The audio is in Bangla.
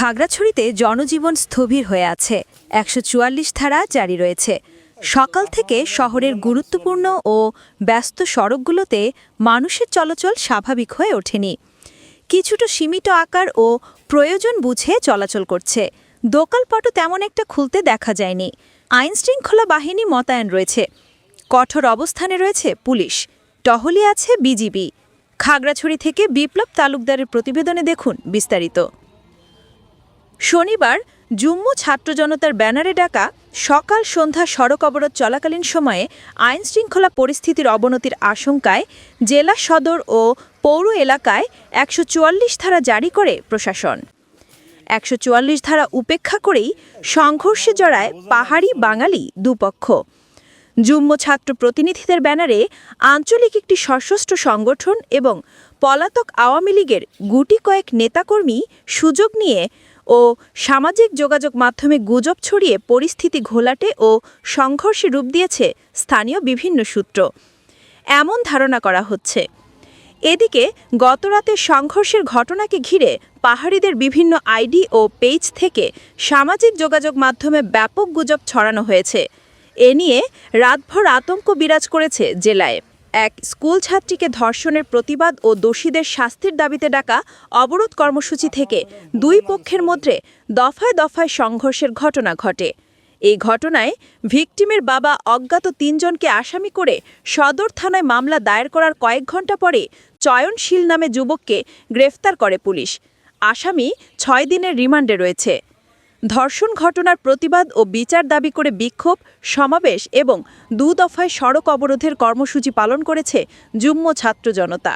খাগড়াছড়িতে জনজীবন স্থবির হয়ে আছে। একশো চুয়াল্লিশ ধারা জারি রয়েছে। সকাল থেকে শহরের গুরুত্বপূর্ণ ও ব্যস্ত সড়কগুলোতে মানুষের চলাচল স্বাভাবিক হয়ে ওঠেনি। কিছুটা সীমিত আকার ও প্রয়োজন বুঝে চলাচল করছে। দোকানপাটও তেমন একটা খুলতে দেখা যায়নি। আইনশৃঙ্খলা বাহিনী মোতায়েন রয়েছে। কঠোর অবস্থানে রয়েছে পুলিশ। টহলি আছে বিজিবি। খাগড়াছড়ি থেকে বিপ্লব তালুকদারের প্রতিবেদনে দেখুন বিস্তারিত। শনিবার জুম্মু ছাত্র জনতার ব্যানারে ডাকা সকাল সন্ধ্যা সড়ক অবরোধ চলাকালীন সময়ে আইনশৃঙ্খলা পরিস্থিতির অবনতির আশঙ্কায় জেলা সদর ও পৌর এলাকায় একশো চুয়াল্লিশ ধারা জারি করে প্রশাসন। একশো চুয়াল্লিশ ধারা উপেক্ষা করেই সংঘর্ষে জড়ায় পাহাড়ি বাঙালি দুপক্ষ। যুগ্ম ছাত্র প্রতিনিধিদের ব্যানারে আঞ্চলিক একটি সশস্ত্র সংগঠন এবং পলাতক আওয়ামী লীগের গুটি কয়েক নেতাকর্মী সুযোগ নিয়ে ও সামাজিক যোগাযোগ মাধ্যমে গুজব ছড়িয়ে পরিস্থিতি ঘোলাটে ও সংঘর্ষে রূপ দিয়েছে স্থানীয় বিভিন্ন সূত্র। এমন ধারণা করা হচ্ছে। এদিকে, গতরাতে সংঘর্ষের ঘটনাকে ঘিরে পাহাড়িদের বিভিন্ন আইডি ও পেজ থেকে সামাজিক যোগাযোগ মাধ্যমে ব্যাপক গুজব ছড়ানো হয়েছে। এ নিয়ে রাতভর আতঙ্ক বিরাজ করেছে জেলায়। এক স্কুল ছাত্রীকে ধর্ষণের প্রতিবাদ ও দোষীদের শাস্তির দাবিতে ডাকা অবরোধ কর্মসূচি থেকে দুই পক্ষের মধ্যে দফায় দফায় সংঘর্ষের ঘটনা ঘটে। এই ঘটনায় ভিকটিমের বাবা অজ্ঞাত তিনজনকে আসামি করে সদর থানায় মামলা দায়ের করার কয়েক ঘণ্টা পরে চয়নশীল নামে যুবককে গ্রেফতার করে পুলিশ। আসামি ছয় দিনের রিমান্ডে রয়েছে। ধর্ষণ ঘটনার প্রতিবাদ ও বিচার দাবি করে বিক্ষোভ, সমাবেশ এবং দু দফায় সড়ক অবরোধের কর্মসূচি পালন করেছে যুগ্ম ছাত্র জনতা।